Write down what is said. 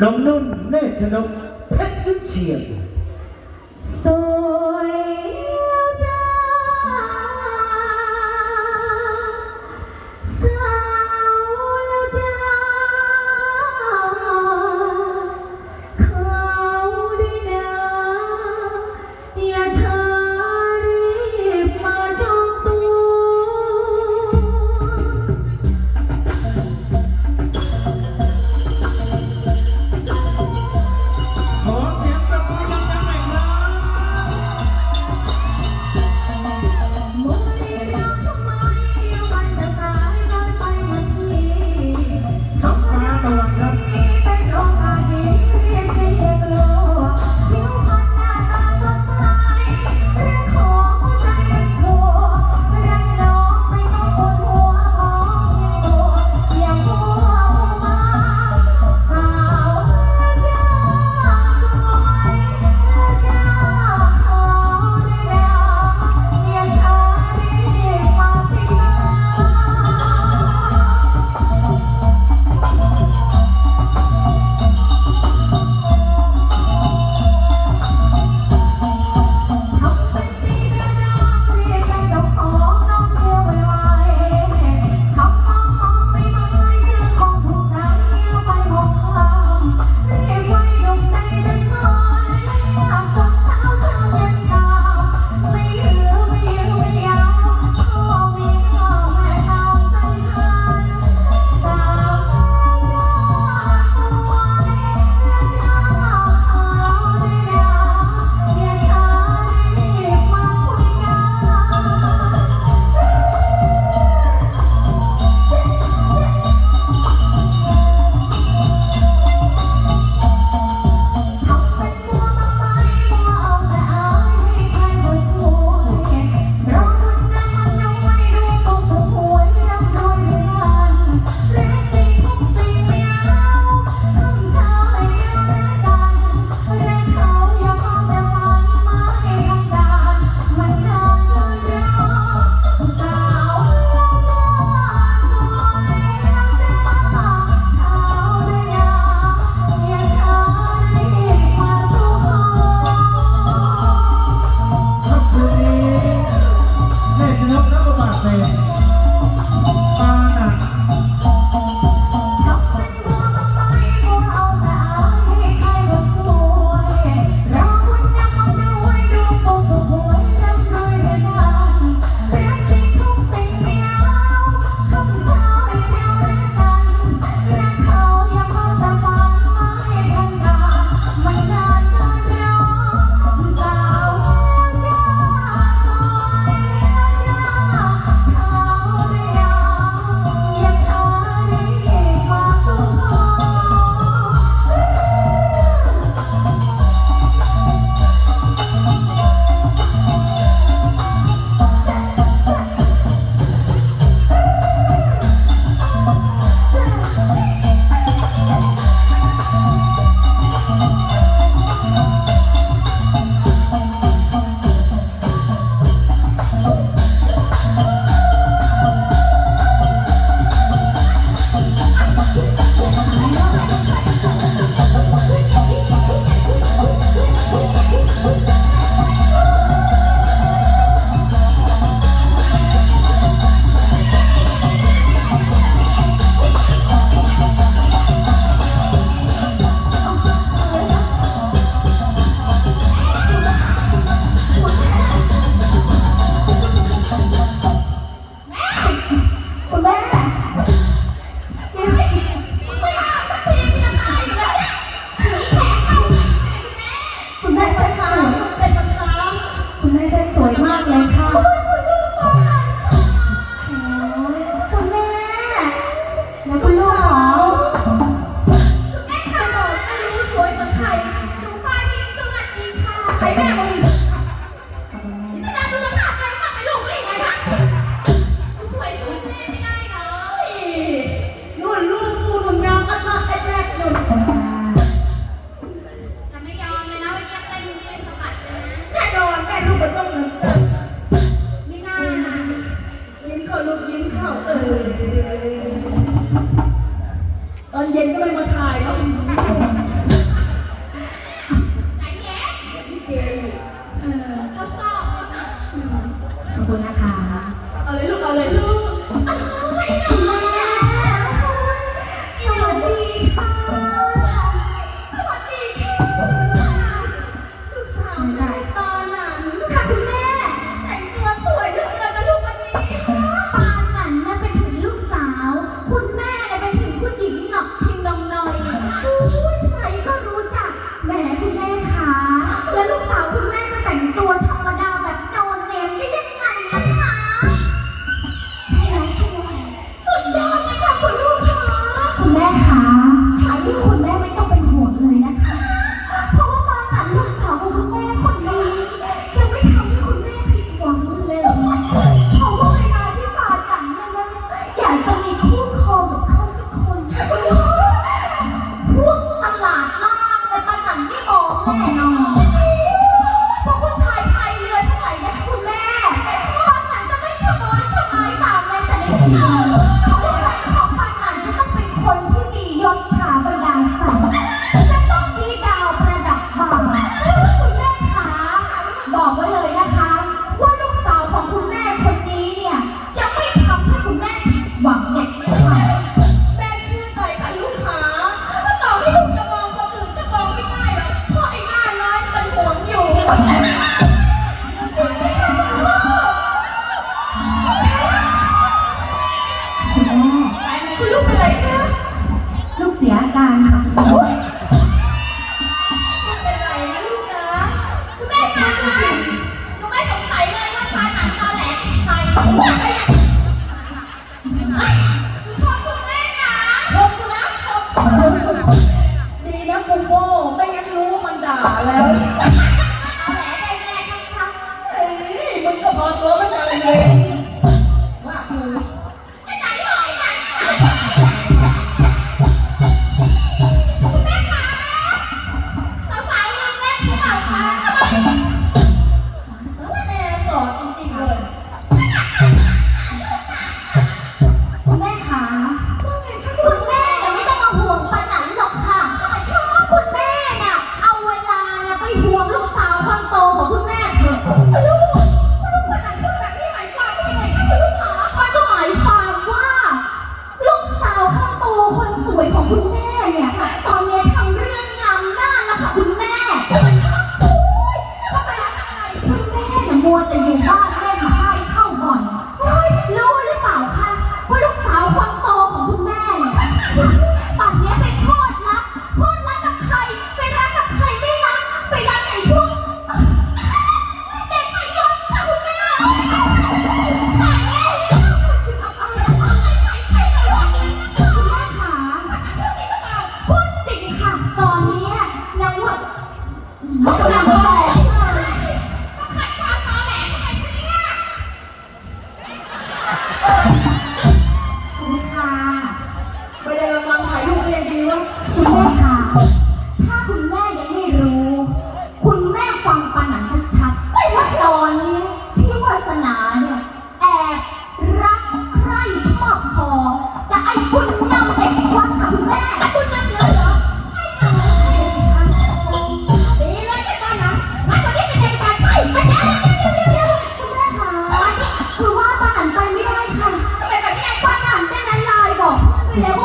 น้องนุ่นแม่รชนกเพชรวิเชียร สู้ ฉันจะซื้อผ้าไปมาไปลูกเลยไงฮะสวยถึงแม่ไม่ได้เนาะรุ่นรุ่นกูหนุ่ยาวก็ตอนแรกๆหนุ่ไม่ยอมเลยนะแกเเต้นสะบัดเลยนะแน่นอนแม่ลูกมันต้องเงิติมไม่น่านยิ้มขาลูกยิ้มเขาเออตอนเย็นก็เลยมาถ่ายแล้วใจเย็น นี่เกย คุณนะคะ บ